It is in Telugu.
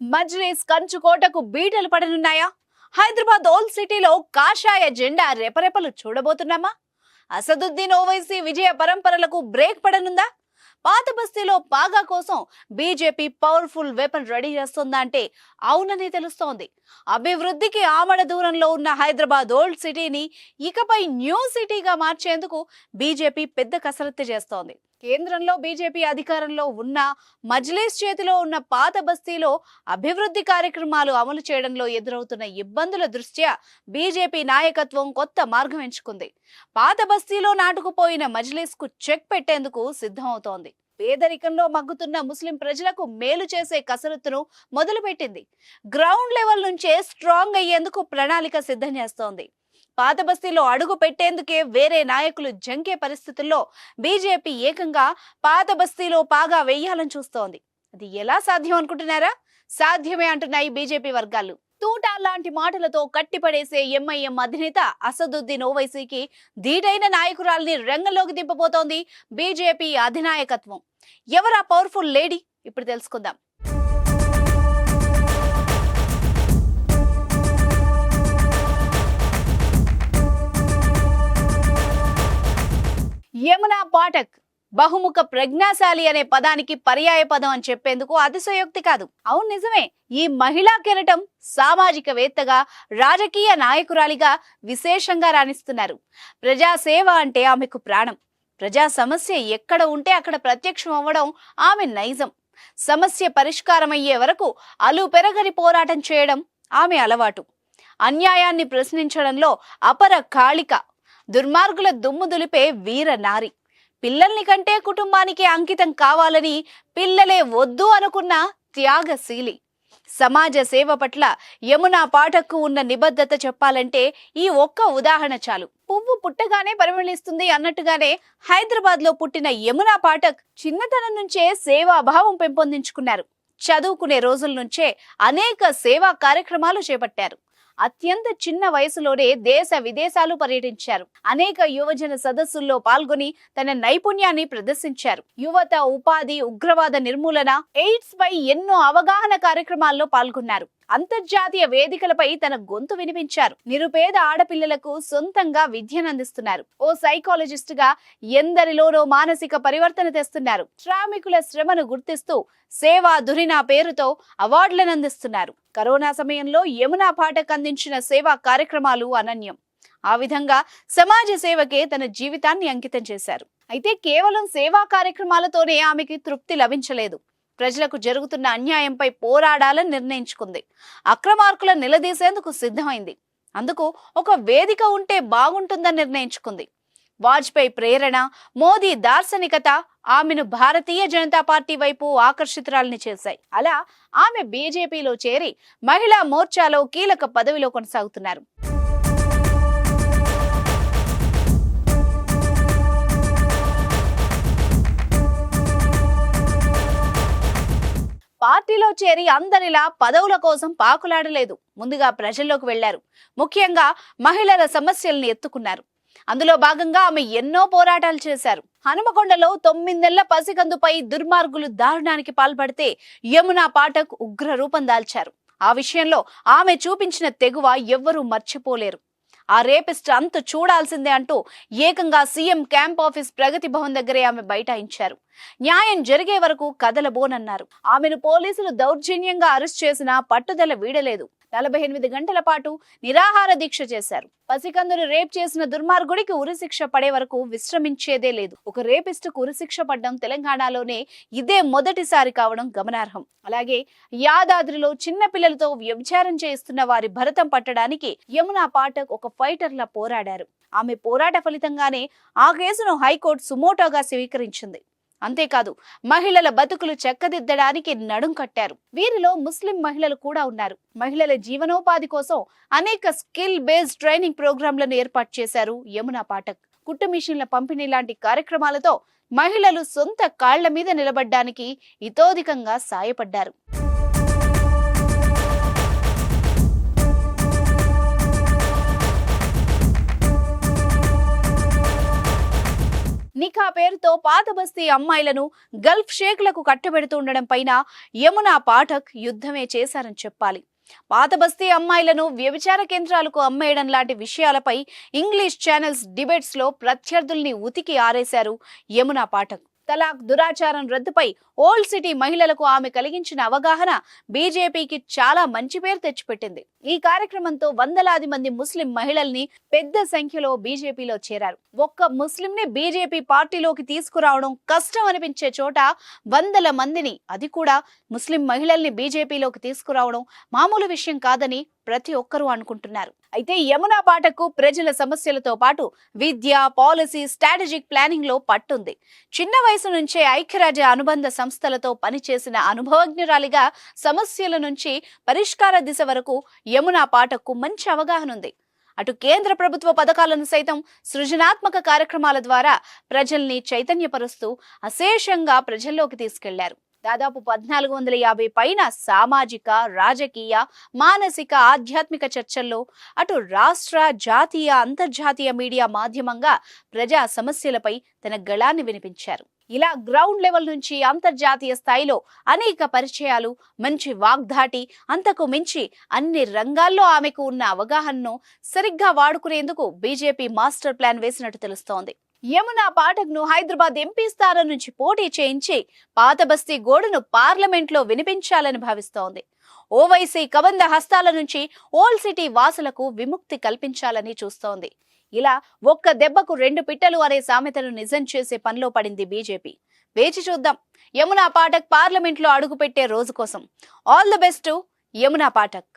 మజ్లిస్ కంచుకోటకు బీటలు పడనున్నాయా? హైదరాబాద్ ఓల్డ్ సిటీలో కాషాయ జెండా రెపరెపలు చూడబోతున్నామా? అసదుద్దీన్ ఓవైసీ విజయ పరంపరలకు బ్రేక్ పడనుందా? పాత బస్తీలో పాగా కోసం బీజేపీ పవర్ఫుల్ వెపన్ రెడీ చేస్తుందా అంటే అవునని తెలుస్తోంది. అభివృద్ధికి ఆమడ దూరంలో ఉన్న హైదరాబాద్ ఓల్డ్ సిటీని ఇకపై న్యూ సిటీగా మార్చేందుకు బీజేపీ పెద్ద కసరత్తు చేస్తోంది. కేంద్రంలో బీజేపీ అధికారంలో ఉన్న మజ్లీస్ చేతిలో ఉన్న పాత బస్తీలో అభివృద్ధి కార్యక్రమాలు అమలు చేయడంలో ఎదురవుతున్న ఇబ్బందుల దృష్ట్యా బీజేపీ నాయకత్వం కొత్త మార్గం ఎంచుకుంది. పాత బస్తీలో నాటుకుపోయిన మజ్లీస్కు చెక్ పెట్టేందుకు సిద్ధమవుతోంది. పేదరికంలో మగ్గుతున్న ముస్లిం ప్రజలకు మేలు చేసే కసరత్తును మొదలుపెట్టింది. గ్రౌండ్ లెవెల్ నుంచే స్ట్రాంగ్ అయ్యేందుకు ప్రణాళిక సిద్ధం చేస్తోంది. పాత బస్తీలో అడుగు పెట్టేందుకే వేరే నాయకులు జంకే పరిస్థితుల్లో బీజేపీ ఏకంగా పాత బస్తీలో పాగా వేయాలని చూస్తోంది. అది ఎలా సాధ్యం అనుకుంటున్నారా? సాధ్యమే అంటున్నాయి బీజేపీ వర్గాలు. తూటాల్లాంటి లాంటి మాటలతో కట్టిపడేసే ఎంఐఎం అధినేత అసదుద్దీన్ ఓవైసీకి ధీటైన నాయకురాల్ని రంగంలోకి దింపబోతోంది బీజేపీ అధినాయకత్వం. ఎవరా పవర్ఫుల్ లేడీ? ఇప్పుడు తెలుసుకుందాం. పాఠక్ బహుముఖ ప్రజ్ఞాశాలి అనే పదానికి పర్యాయ పదం అని చెప్పేందుకు అతిశయోక్తి కాదు. అవును నిజమే. ఈ మహిళా సామాజిక సామాజికవేత్తగా రాజకీయ నాయకురాలిగా విశేషంగా రాణిస్తున్నారు. ప్రజాసేవ అంటే ఆమెకు ప్రాణం. ప్రజా సమస్య ఎక్కడ ఉంటే అక్కడ ప్రత్యక్షం అవ్వడం ఆమె నైజం. సమస్య పరిష్కారమయ్యే వరకు అలు పెరగని పోరాటం చేయడం ఆమె అలవాటు. అన్యాయాన్ని ప్రశ్నించడంలో అపర కాళిక దుర్మార్గుల దుమ్ము దులిపే వీర నారి. పిల్లల్ని కంటే కుటుంబానికి అంకితం కావాలని పిల్లలే వద్దు అనుకున్న త్యాగశీలి. సమాజ సేవ పట్ల యమునా పాఠక్కు ఉన్న నిబద్ధత చెప్పాలంటే ఈ ఒక్క ఉదాహరణ చాలు. పువ్వు పుట్టగానే పరిమళిస్తుంది అన్నట్టుగానే హైదరాబాద్లో పుట్టిన యమునా పాఠక్ చిన్నతనం నుంచే సేవా భావం పెంపొందించుకున్నారు. చదువుకునే రోజుల నుంచే అనేక సేవా కార్యక్రమాలు చేపట్టారు. అత్యంత చిన్న వయసులోనే దేశ విదేశాలు పర్యటించారు. అనేక యువజన సదస్సుల్లో పాల్గొని తన నైపుణ్యాన్ని ప్రదర్శించారు. యువత ఉపాధి ఉగ్రవాద నిర్మూలన ఎయిడ్స్ పై ఎన్నో అవగాహన కార్యక్రమాల్లో పాల్గొన్నారు. అంతర్జాతీయ వేదికలపై తన గొంతు వినిపించారు. నిరుపేద ఆడపిల్లలకు సొంతంగా విద్యను అందిస్తున్నారు ఓ సైకాలజిస్ట్గా ఎందరిలోనో మానసిక పరివర్తన తెస్తున్నారు. శ్రామికుల శ్రమను గుర్తిస్తూ సేవా దురినా పేరుతో అవార్డులను అందిస్తున్నారు కరోనా సమయంలో యమునా పాఠక్ అందించిన సేవా కార్యక్రమాలు అనన్యం. ఆ విధంగా సమాజ సేవకే తన జీవితాన్ని అంకితం చేశారు. అయితే కేవలం సేవా కార్యక్రమాలతోనే ఆమెకి తృప్తి లభించలేదు. ప్రజలకు జరుగుతున్న అన్యాయంపై పోరాడాలని నిర్ణయించుకుంది. అక్రమార్కుల నిలదీసేందుకు సిద్ధమైంది. అందుకు ఒక వేదిక ఉంటే బాగుంటుందని నిర్ణయించుకుంది. వాజ్పేయి ప్రేరణ మోదీ దార్శనికత ఆమెను భారతీయ జనతా పార్టీ వైపు ఆకర్షితురాలని చేశాయి. అలా ఆమె బీజేపీలో చేరి మహిళా మోర్చాలో కీలక పదవిలో కొనసాగుతున్నారు. పార్టీలో చేరి అందరిలా పదవుల కోసం పాకులాడలేదు. ముందుగా ప్రజల్లోకి వెళ్ళారు. ముఖ్యంగా మహిళల సమస్యల్ని ఎత్తుకున్నారు. అందులో భాగంగా ఆమె ఎన్నో పోరాటాలు చేశారు. హనుమకొండలో తొమ్మిదెళ్ళ పసికందుపై దుర్మార్గులు దారుణానికి పాల్పడితే యమునా పాఠక్ ఉగ్ర రూపం దాల్చారు. ఆ విషయంలో ఆమె చూపించిన తెగువ ఎవ్వరూ మర్చిపోలేరు. ఆ రేపిస్ట్ అంత చూడాల్సిందే అంటూ ఏకంగా CM camp office Pragathi Bhavan దగ్గరే ఆమె బైఠాయించారు. న్యాయం జరిగే వరకు కదలబోనన్నారు. ఆమెను పోలీసులు దౌర్జన్యంగా అరెస్ట్ చేసినా పట్టుదల వీడలేదు. నలభై ఎనిమిది గంటల పాటు నిరాహార దీక్ష చేశారు. పసికందులు రేప్ చేసిన దుర్మార్గుడికి ఉరిశిక్ష పడే వరకు విశ్రమించేదే లేదు. ఒక రేపిస్టుకు ఉరిశిక్ష పడ్డం తెలంగాణలోనే ఇదే మొదటిసారి కావడం గమనార్హం. అలాగే యాదాద్రిలో చిన్న పిల్లలతో వ్యభిచారం చేస్తున్న వారి భరతం పట్టడానికి యమునా పాఠక్ ఒక ఫైటర్లా పోరాడారు. ఆమె పోరాట ఫలితంగానే ఆ కేసును హైకోర్టు సుమోటోగా స్వీకరించింది. అంతేకాదు మహిళల బతుకులు చెక్కదిద్దడానికి నడుం కట్టారు. వీరిలో ముస్లిం మహిళలు కూడా ఉన్నారు. మహిళల జీవనోపాధి కోసం అనేక స్కిల్ బేస్డ్ ట్రైనింగ్ ప్రోగ్రాంలను ఏర్పాటు చేశారు యమునా పాఠక్. కుట్టు మిషన్ల పంపిణీ లాంటి కార్యక్రమాలతో మహిళలు సొంత కాళ్ళ మీద నిలబడ్డానికి ఇతోధికంగా సాయపడ్డారు. పేరుతో పాత బస్తీ అమ్మాయిలను గల్ఫ్ షేక్లకు కట్టబెడుతుండడం పైన యమునా పాఠక్ యుద్ధమే చేశారని చెప్పాలి. పాత బస్తీ అమ్మాయిలను వ్యభిచార కేంద్రాలకు అమ్మేయడం లాంటి విషయాలపై ఇంగ్లీష్ ఛానల్స్ డిబేట్స్లో ప్రత్యర్థుల్ని ఉతికి ఆరేశారు యమునా పాఠక్. తలాక్ దురాచారం రద్దుపై ఓల్డ్ సిటీ మహిళలకు ఆమె కలిగించిన అవగాహన బీజేపీకి చాలా మంచి పేరు తెచ్చిపెట్టింది. ఈ కార్యక్రమంతో వందలాది మంది ముస్లిం మహిళల్ని పెద్ద సంఖ్యలో బీజేపీలో చేరారు. ఒక్క ముస్లింని బీజేపీ పార్టీలోకి తీసుకురావడం కష్టం అనిపించే చోట వందల మందిని అది కూడా ముస్లిం మహిళల్ని బీజేపీలోకి తీసుకురావడం మామూలు విషయం కాదని ప్రతి ఒక్కరూ అనుకుంటున్నారు. అయితే యమునా పాటకు ప్రజల సమస్యలతో పాటు విద్య పాలసీ స్ట్రాటజిక్ ప్లానింగ్లో పట్టుంది. చిన్న వయసు నుంచే ఐక్యరాజ్య అనుబంధ సంస్థలతో పనిచేసిన అనుభవజ్ఞురాలిగా సమస్యల నుంచి పరిష్కార దిశ వరకు యమునా పాటకు మంచి అవగాహన ఉంది. అటు కేంద్ర ప్రభుత్వ పథకాలను సైతం సృజనాత్మక కార్యక్రమాల ద్వారా ప్రజల్ని చైతన్యపరుస్తూ అశేషంగా ప్రజల్లోకి తీసుకెళ్ళారు. దాదాపు పద్నాలుగు వందల యాభై పైన సామాజిక రాజకీయ మానసిక ఆధ్యాత్మిక చర్చల్లో అటు రాష్ట్ర జాతీయ అంతర్జాతీయ మీడియా మాధ్యమంగా ప్రజా సమస్యలపై తన గళాన్ని వినిపించారు. ఇలా గ్రౌండ్ లెవెల్ నుంచి అంతర్జాతీయ స్థాయిలో అనేక పరిచయాలు మంచి వాగ్దాటి అంతకు మించి అన్ని రంగాల్లో ఆమెకు ఉన్న అవగాహనను సరిగ్గా వాడుకునేందుకు బీజేపీ మాస్టర్ ప్లాన్ వేసినట్టు తెలుస్తోంది. యమునా పాఠక్ను హైదరాబాద్ ఎంపీ స్థానం నుంచి పోటీ చేయించి పాతబస్తీ గోడను గోడును వినిపించాలని భావిస్తోంది. ఓవైసీ కబంద హస్తాల నుంచి ఓల్డ్ సిటీ వాసులకు విముక్తి కల్పించాలని చూస్తోంది. ఇలా ఒక్క దెబ్బకు రెండు పిట్టలు అనే సామెతను నిజం చేసే పనిలో పడింది బీజేపీ. వేచి చూద్దాం. యమునా పాఠక్ పార్లమెంట్లో అడుగుపెట్టే రోజు కోసం. All the best Yamuna Pathak.